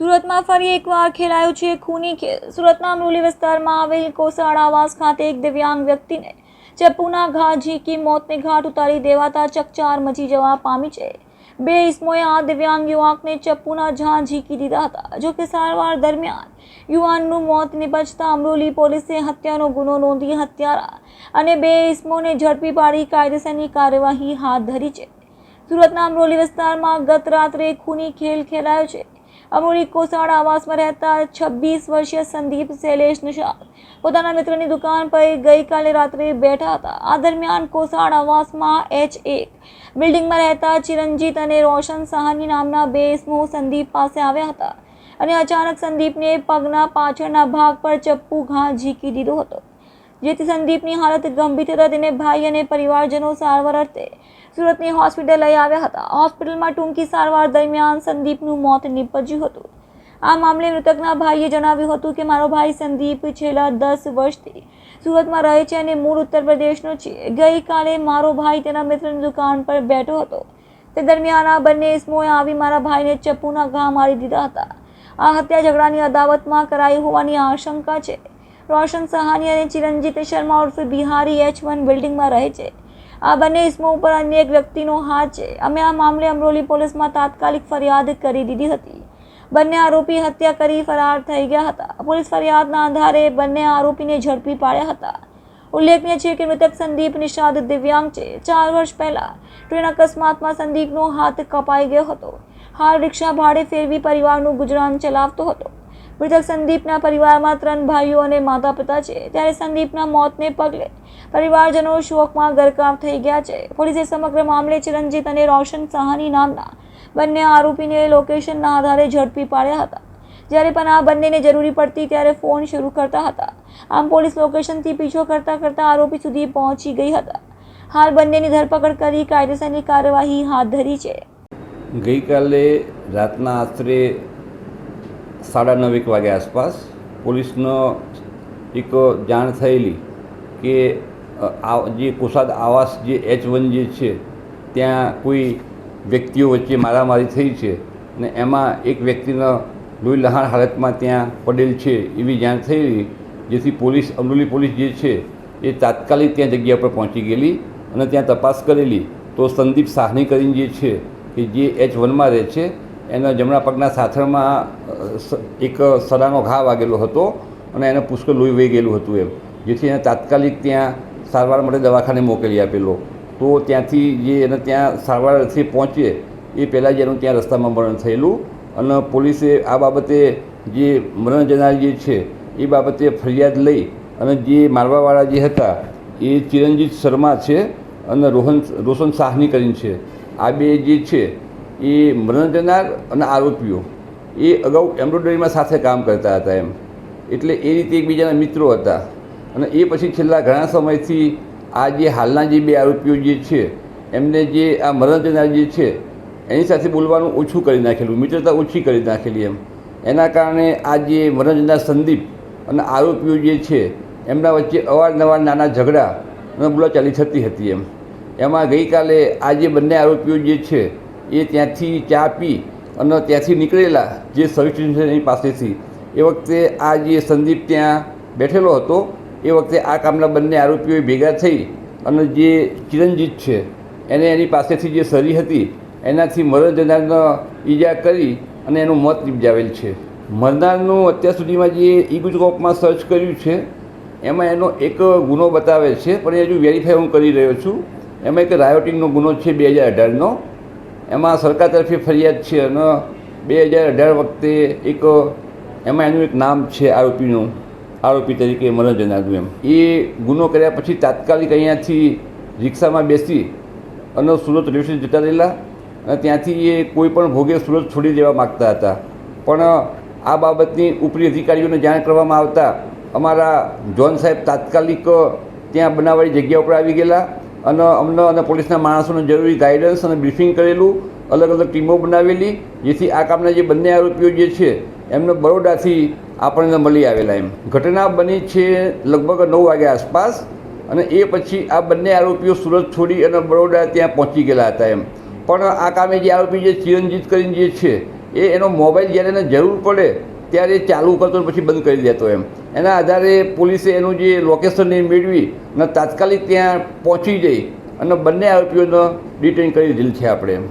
સુરતમાં ફરી એકવાર ખેલાયો છે ખૂની સુરતના અમરોલી વિસ્તારમાં આવેલ કોસાડ આવાસ ખાતે એક દિવ્યાંગ વ્યક્તિને ચપ્પુના ઘા ઝીકી મોતને ઘાટ ઉતારી દેવાતા ચકચાર મચી જવા પામી છે. બે ઇસમોએ આ દિવ્યાંગ યુવાકને ચપ્પુના ઝા ઝીકી દીધા હતા, જો કે સારવાર દરમિયાન યુવાનનું મોત નિપજતા અમરોલી પોલીસે હત્યાનો ગુનો નોંધી હત્યારા અને બે ઇસમોને ઝડપી પાડી કાયદેસરની કાર્યવાહી હાથ ધરી છે. સુરતના અમરોલી વિસ્તારમાં ગત રાત્રે ખૂની ખેલ ખેલાયો છે. અમરોલી કોસાડ આવાસમાં રહેતા છવ્વીસ વર્ષીય સંદીપ શૈલેષ પોતાના મિત્રની દુકાન પર ગઈકાલે રાત્રે બેઠા હતા. આ દરમિયાન કોસાડ આવાસમાં એચ એક બિલ્ડિંગમાં રહેતા ચિરંજીત અને રોશન સાહાની નામના બે સ્મૂહ સંદીપ પાસે આવ્યા હતા અને અચાનક સંદીપને પગના પાછળના ભાગ પર ચપ્પુ ઘા ઝીકી દીધો હતો. જેથી સંદીપની હાલત ગંભીર થતાં તેને ભાઈ અને પરિવારજનો સારવાર અર્થે સુરતની હોસ્પિટલ લઈ આવ્યા હતા. હોસ્પિટલમાં ટૂંકી સારવાર દરમિયાન સંદીપનું મોત નીપજ્યું હતું. આ મામલે મૃતકના ભાઈએ જણાવ્યું હતું કે, મારો ભાઈ સંદીપ છેલ્લા દસ વર્ષથી સુરતમાં રહે છે અને મૂળ ઉત્તર પ્રદેશનો છે. ગઈકાલે મારો ભાઈ તેના મિત્રની દુકાન પર બેઠો હતો. તે દરમિયાન આ બંને ઇસમોએ આવી મારા ભાઈને ચપ્પુના ઘા મારી દીધા હતા. આ હત્યા ઝઘડાની અદાવતમાં કરાઈ હોવાની આશંકા છે. રોશન સહાની અને ચિરંજીત શર્મા ઉર્ફે બિહારી એચ વન બિલ્ડિંગમાં રહે છે. આ બંને ઇસમો ઉપર અન્ય એક વ્યક્તિનો હાથ છે. અમે આ મામલે અમરોલી પોલીસમાં તાત્કાલિક ફરિયાદ કરી દીધી હતી. બંને આરોપી હત્યા કરી ફરાર થઈ ગયા હતા. પોલીસ ફરિયાદના આધારે બંને આરોપીને ઝડપી પાડ્યા હતા. ઉલ્લેખનીય છે કે મૃતક સંદીપ નિષાદ દિવ્યાંગ છે. ચાર વર્ષ પહેલાં ટ્રેન અકસ્માતમાં સંદીપનો હાથ કપાઈ ગયો હતો. હાલ રિક્ષા ભાડે ફેરવી પરિવારનું ગુજરાન ચલાવતો હતો. મૃતક સંદીપના પરિવારમાં ત્રણ ભાઈઓ અને માતા પિતા છે. ત્યારે સંદીપના મોતને પગલે પરિવારજનો શોકમાં ગરકાવ થઈ ગયા છે. પોલીસે સમગ્ર મામલે ચિરંજીત અને રોશન સહાની નામના બંને આરોપીને લોકેશનના આધારે ઝડપી પાડ્યા હતા. જ્યારે પણ આ બંનેને જરૂરી પડતી ત્યારે ફોન શરૂ કરતા હતા. આમ પોલીસ લોકેશનથી પીછો કરતા કરતા આરોપી સુધી પહોંચી ગઈ હતા. હાલ બંનેની ધરપકડ કરી કાયદેસરની કાર્યવાહી હાથ ધરી છે. ગઈકાલે રાતના આશરે સાડા નવેક વાગ્યા આસપાસ પોલીસનો એક જાણ થયેલી કે આ જે કોસાદ આવાસ જે એચ વન જે છે, ત્યાં કોઈ વ્યક્તિઓ વચ્ચે મારામારી થઈ છે ને એમાં એક વ્યક્તિનો લોહી લહાણ હાલતમાં ત્યાં પડેલ છે એવી જાણ થયેલી, જેથી પોલીસ, અમરોલી પોલીસ જે છે એ તાત્કાલિક ત્યાં જગ્યા પર પહોંચી ગયેલી અને ત્યાં તપાસ કરેલી. તો સંદીપ સાહની કરીને જે છે કે જે એચ વનમાં રહે છે એના જમણા પગના સાથળમાં એક સડાનો ઘા વાગેલો હતો અને એને પુષ્કળ લોહી વહી ગયેલું હતું એમ, જેથી એને તાત્કાલિક ત્યાં સારવાર માટે દવાખાને મોકલી આપેલો. તો ત્યાંથી જે એને ત્યાં સારવાર અર્થે પહોંચે, એ પહેલાં જ એનું ત્યાં રસ્તામાં મરણ થયેલું અને પોલીસે આ બાબતે જે મરણ જનાર જે છે, એ બાબતે ફરિયાદ લઈ અને જે મારવાવાળા જે હતા, એ ચિરંજીત શર્મા છે અને રોહન, રોશન સાહની કરીને છે. આ બે જે છે એ મરણ જનાર અને આરોપીઓ, એ અગાઉ એમ્બ્રોઇડરીમાં સાથે કામ કરતા હતા એમ. એટલે એ રીતે એકબીજાના મિત્રો હતા. અને એ પછી છેલ્લા ઘણા સમયથી આ જે હાલના જે બે આરોપીઓ જે છે, એમને જે આ મરણ જનાર જે છે, એની સાથે બોલવાનું ઓછું કરી નાખેલું, મિત્રતા ઓછી કરી નાખેલી એમ. એના કારણે આ જે મરણ જનાર સંદીપ અને આરોપીઓ જે છે, એમના વચ્ચે અવારનવાર નાના ઝઘડા અને બોલાચાલી થતી હતી એમ. એમાં ગઈકાલે આ જે બંને આરોપીઓ જે છે એ ત્યાંથી ચા પી અને ત્યાંથી નીકળેલા જે સર્વિસ સ્ટેશનની પાસેથી. એ વખતે આ જે સંદીપ ત્યાં બેઠેલો હતો, એ વખતે આ કામના બંને આરોપીઓ ભેગા થઈ અને જે ચિરંજીત છે, એને એની પાસેથી જે સરી હતી, એનાથી મરણ જનારનો ઈજા કરી અને એનું મોત નિપજાવેલ છે. મરનારનું અત્યાર સુધીમાં જે ઈ સર્ચ કર્યું છે, એમાં એનો એક ગુનો બતાવે છે, પણ એ હજુ વેરીફાઈ હું કરી રહ્યો છું. એમાં એક રાયોટિંગનો ગુનો છે બે હજાર અઢારનો. એમાં સરકાર તરફે ફરિયાદ છે અને બે હજાર અઢાર વખતે એક, એમાં એનું એક નામ છે આરોપીનું, આરોપી તરીકે મરણ જનારનું એમ. એ ગુનો કર્યા પછી તાત્કાલિક અહીંયાથી રિક્ષામાં બેસી અને સુરત રેલવે સ્ટેશન જતા રહેલા અને ત્યાંથી એ કોઈ પણ ભોગે સુરત છોડી દેવા માગતા હતા. પણ આ બાબતની ઉપરી અધિકારીઓને જાણ કરવામાં આવતા અમારા જોન સાહેબ તાત્કાલિક ત્યાં બનાવવાળી જગ્યા ઉપર આવી ગયેલા અને અમને અને પોલીસના માણસોને જરૂરી ગાઈડન્સ અને બ્રીફિંગ કરેલું, અલગ અલગ ટીમો બનાવેલી, જેથી આ કામના જે બંને આરોપીઓ જે છે, એમને બરોડાથી આપણને મળી આવેલા એમ. ઘટના બની છે લગભગ નવ વાગ્યા આસપાસ અને એ પછી આ બંને આરોપીઓ સુરત છોડી અને બરોડા ત્યાં પહોંચી ગયેલા હતા એમ. પણ આ કામે જે આરોપી જે ચિરંજીત કરીને જે છે, એ એનો મોબાઈલ જ્યારે એને જરૂર પડે ત્યારે ચાલુ કરતો પછી બંધ કરી દેતો એમ. એના આધારે પોલીસે એનું જે લોકેશન એ મેળવી અને તાત્કાલિક ત્યાં પહોંચી જઈ અને બંને આરોપીઓને ડિટેન કરી દીધેલ છે આપણે એમ.